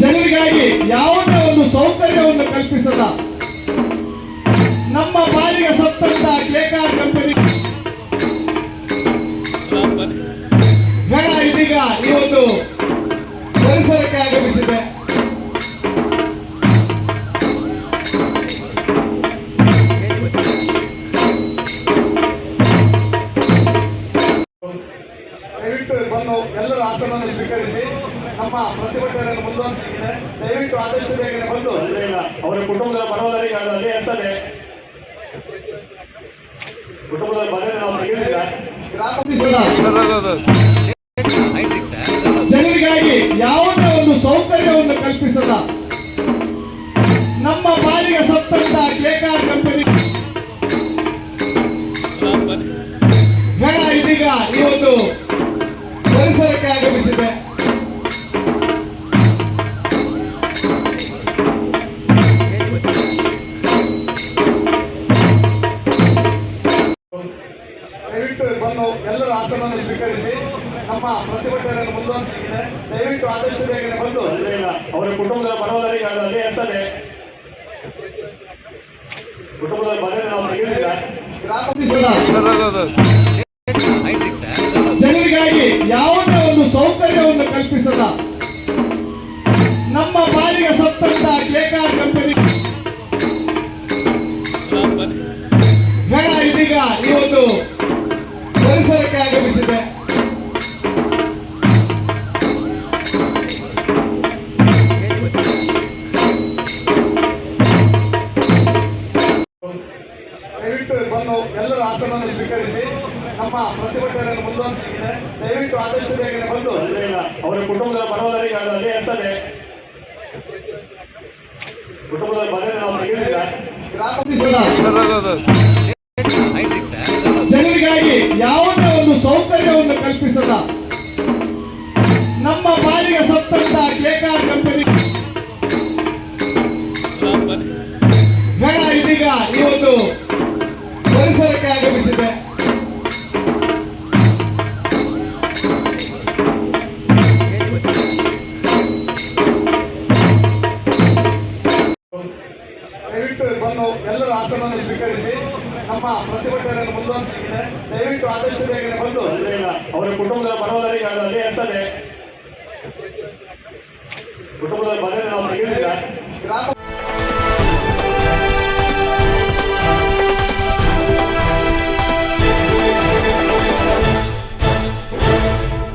ಜನರಿಗಾಗಿ ಯಾವುದೇ ಒಂದು ಸೌಕರ್ಯವನ್ನು ಕಲ್ಪಿಸದ ನಮ್ಮ ಪಾಲಿಗೆ ಸತ್ತಂತ ಕೇಕಾರ್ ಕಂಪನಿ ಇದೀಗ ಈ ಒಂದು ಪರಿಸರಕ್ಕೆ ಆಗಮಿಸಿದೆ. ಎಲ್ಲರೂ ಆಸನವನ್ನು ಸ್ವೀಕರಿಸಿ ನಮ್ಮ ಪ್ರತಿಭಟನೆಯನ್ನು ಮುಂದುವರಿಸಿದೆ ದಯವಿಟ್ಟು ಆದಷ್ಟು ಬೇಗನೆ ಬಂದು ಇಲ್ಲ ಅವರ ಕುಟುಂಬದ ಪರವಾದರಿಗೆ ಅದು ಅದೇ ಇರ್ತದೆ ಕುಟುಂಬದ ಮನೆ ನಾವು ತೆಗೆದಿಲ್ಲ ಜನರಿಗಾಗಿ ಯಾವುದೇ ಒಂದು ಸೌಕರ್ಯವನ್ನು ಕಲ್ಪಿಸದ ನಮ್ಮ ಪಾಲಿಗೆ ಸತ್ತಂತ ಕೇಕಾರ್ ಕಂಪನಿ ನಮ್ಮ ಪ್ರತಿಭಟನೆಯನ್ನು ಮುಂದುವರಿಸಿದೆ ದಯವಿಟ್ಟು ಆದಷ್ಟು ಬೇಗನೆ ಬಂದು. ಇಲ್ಲ ಅವರ ಕುಟುಂಬದ ಪರವಾದರಿಗೆ ಅಂತಲೇ. ಅಲ್ಲೇ ಇರ್ತದೆ ಕುಟುಂಬದ ಮನೆ ನಾವು ತೆಗೆದಿಲ್ಲ ಜನರಿಗಾಗಿ ಯಾವುದೇ ಒಂದು ಸೌಕರ್ಯವನ್ನು ಕಲ್ಪಿಸದ ನಮ್ಮ ಪಾಲಿಗೆ ಸತ್ತಂತ ಕೇಕಾರ್ ಕಂಪನಿ ಇದೀಗ ಈ ಎಲ್ಲರೂ ಆಸನವನ್ನು ಸ್ವೀಕರಿಸಿ ನಮ್ಮ ಪ್ರತಿಭಟನೆಯನ್ನು ಮುಂದುವರಿಸಿದೆ ದಯವಿಟ್ಟು ಆದಷ್ಟು ಬೇಗನೆ ಬಂದು ಅವರ ಕುಟುಂಬದ ಪರವಾದರಿಗೆ ಅದು ಅಲ್ಲೇ ಇರ್ತದೆ ಕುಟುಂಬದ ಮನೆ ನಾವು ತೆಗೆದಿಲ್ಲ ಪ್ರಾರಂಭಿಸೋಣ ಪರಿಸರಕ್ಕೆ ಆಗಮಿಸಿದೆ ದಯವಿಟ್ಟು ಬಂದು ಎಲ್ಲರೂ ಆಸನವನ್ನು ಸ್ವೀಕರಿಸಿ ನಮ್ಮ ಪ್ರತಿಭಟನೆಯನ್ನು ಮುಂದುವರಿಸಿದೆ ದಯವಿಟ್ಟು ಆದಷ್ಟು ಬೇಗನೆ ಬಂದು. ಅವರ ಕುಟುಂಬದ ಪರವಾದರಿಗೆ ಅದು ಇರ್ತದೆ ಕುಟುಂಬದ ಮನೆ ನಾವು ತೆಗೆದಿಲ್ಲ ಗ್ರಾಮ